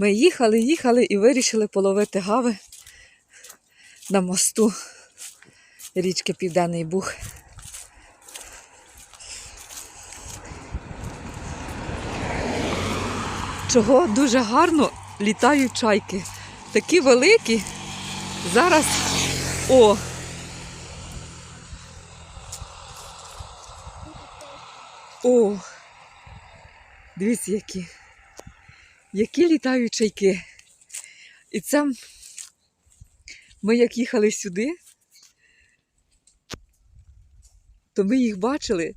Ми їхали, їхали і вирішили половити гави на мосту річки Південний Буг. Чого дуже гарно літають чайки. Такі великі. Зараз. О! О! Дивіться, які. Які літають чайки. І це ми як їхали сюди, то ми їх бачили.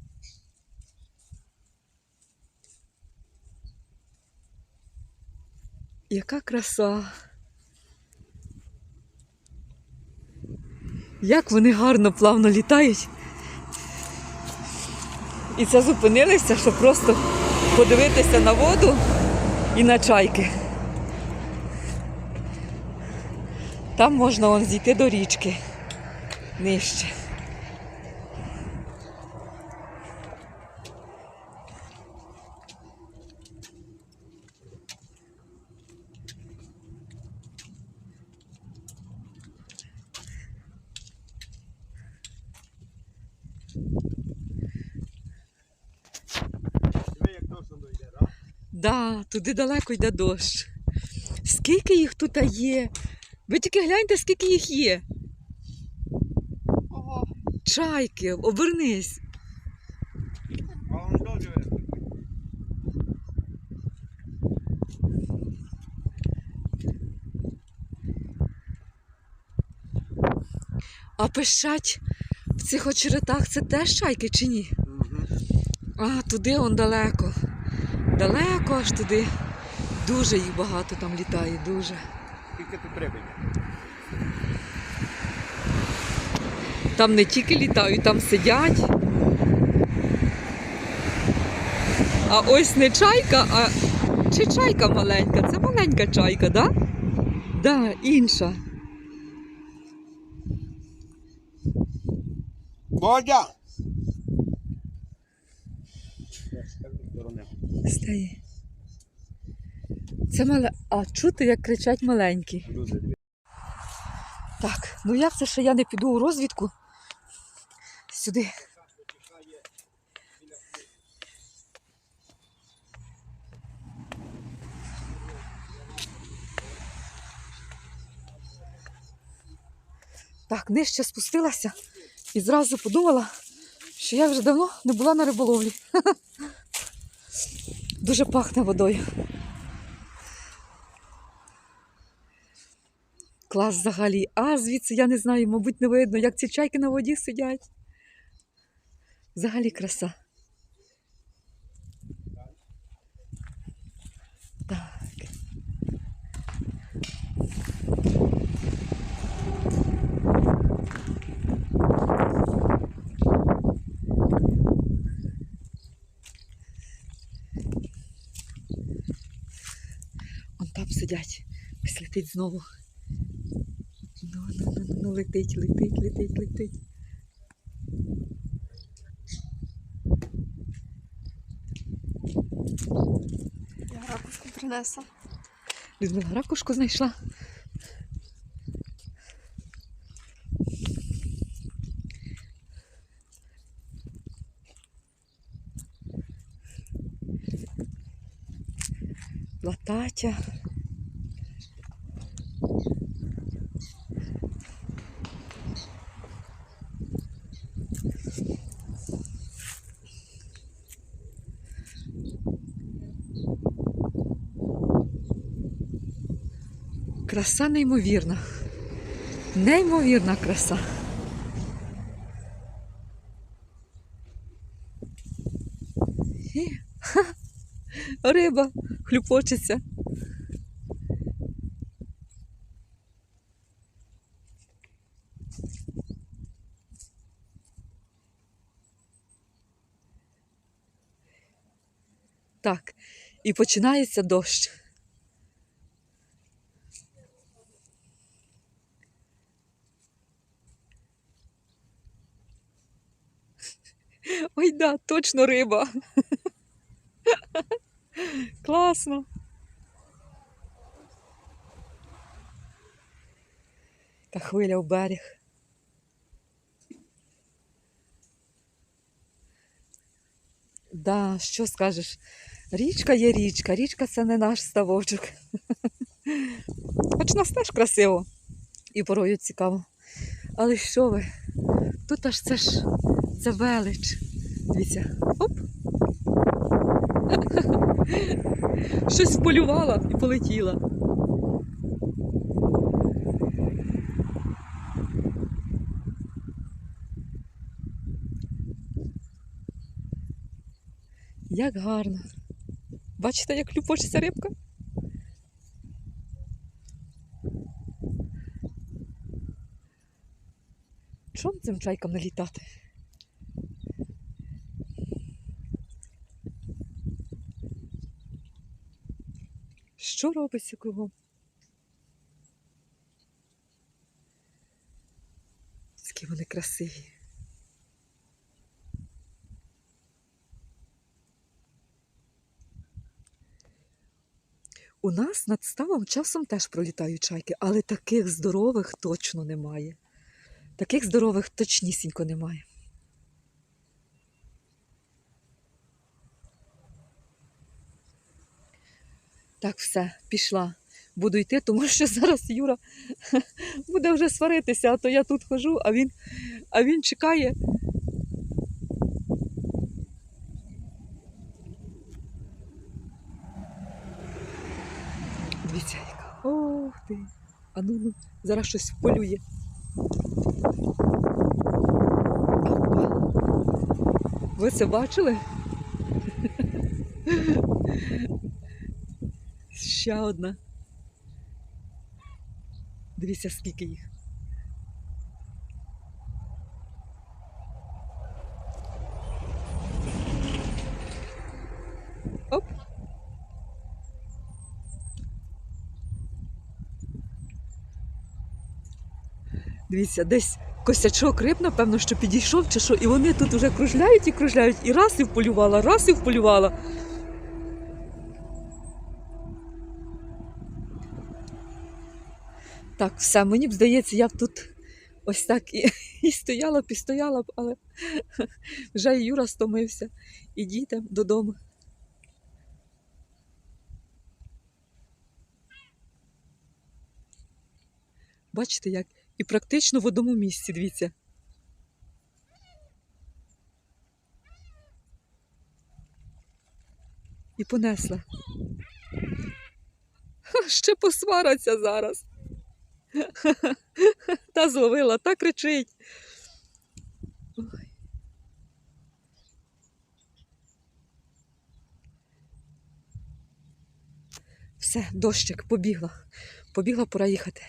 Яка краса. Як вони гарно плавно літають. І це зупинилися, щоб просто подивитися на воду і на чайки. Там можна вон зійти до річки нижче. Диви, як точно дойде, так? Да, туди далеко йде дощ. Скільки їх тут є? Ви тільки гляньте, скільки їх є. Ого. Чайки, обернись. А пищать в цих очеретах це теж чайки чи ні? А, туди он далеко. Далеко аж туди. Дуже їх багато там літає, дуже. Скільки ти прибиль? Там не тільки літають, там сидять. А ось не чайка, а чи чайка маленька? Це маленька чайка, так? Да? Да, інша. Бодя! Стає. Це мале. А чути, як кричать маленькі. Так, ну як це, що я не піду у розвідку? Сюди. Так, нижче спустилася і зразу подумала, що я вже давно не була на риболовлі. Дуже пахне водою. Клас взагалі. А звідси я не знаю, мабуть, не видно, як ці чайки на воді сидять. Взагалі краса. Так. Там. Ось летить знову. Ну, ну, ну, ну, ну, летить, летить, летить, летить. Я ракушку принесла. Людмила ракушку знайшла. Лататя. Краса неймовірна. Неймовірна краса. І, ха, риба хлюпочеться. Так, і починається дощ. Ой, да, точно риба. Класно. Та хвиля в берег. Да, що скажеш? Річка є річка, річка це не наш ставочок. Хоч нас теж красиво і порою цікаво. Але що ви? Тут аж це ж це велич. Дивіться, оп. Щось полювала і полетіла. Як гарно. Бачите, як люпочеться рибка? Чом цим чайкам налітати? Що робиться кругом? Які вони красиві. У нас над ставом часом теж пролітають чайки, але таких здорових точно немає. Таких здорових точнісінько немає. Так, все, пішла. Буду йти, тому що зараз Юра буде вже сваритися, а то я тут хожу, а він, а він чекає. Дивіться, яка. Ох ти. А ну, ну, зараз щось вполює. Опа. Ви це бачили? Ще одна. Дивіться, скільки їх. Оп. Дивіться, десь косячок риб, напевно, що підійшов чи що, і вони тут вже кружляють і кружляють, і раз і вполювала, раз і вполювала. Так, все, мені б здається, я б тут ось так і, і стояла б, і стояла б, але вже і Юра стомився. І діти додому. Бачите, як? І практично в одному місці, дивіться. І понесла. Ще посвараться зараз. Та зловила, та кричить. Все, дощик, побігла. Побігла, пора їхати.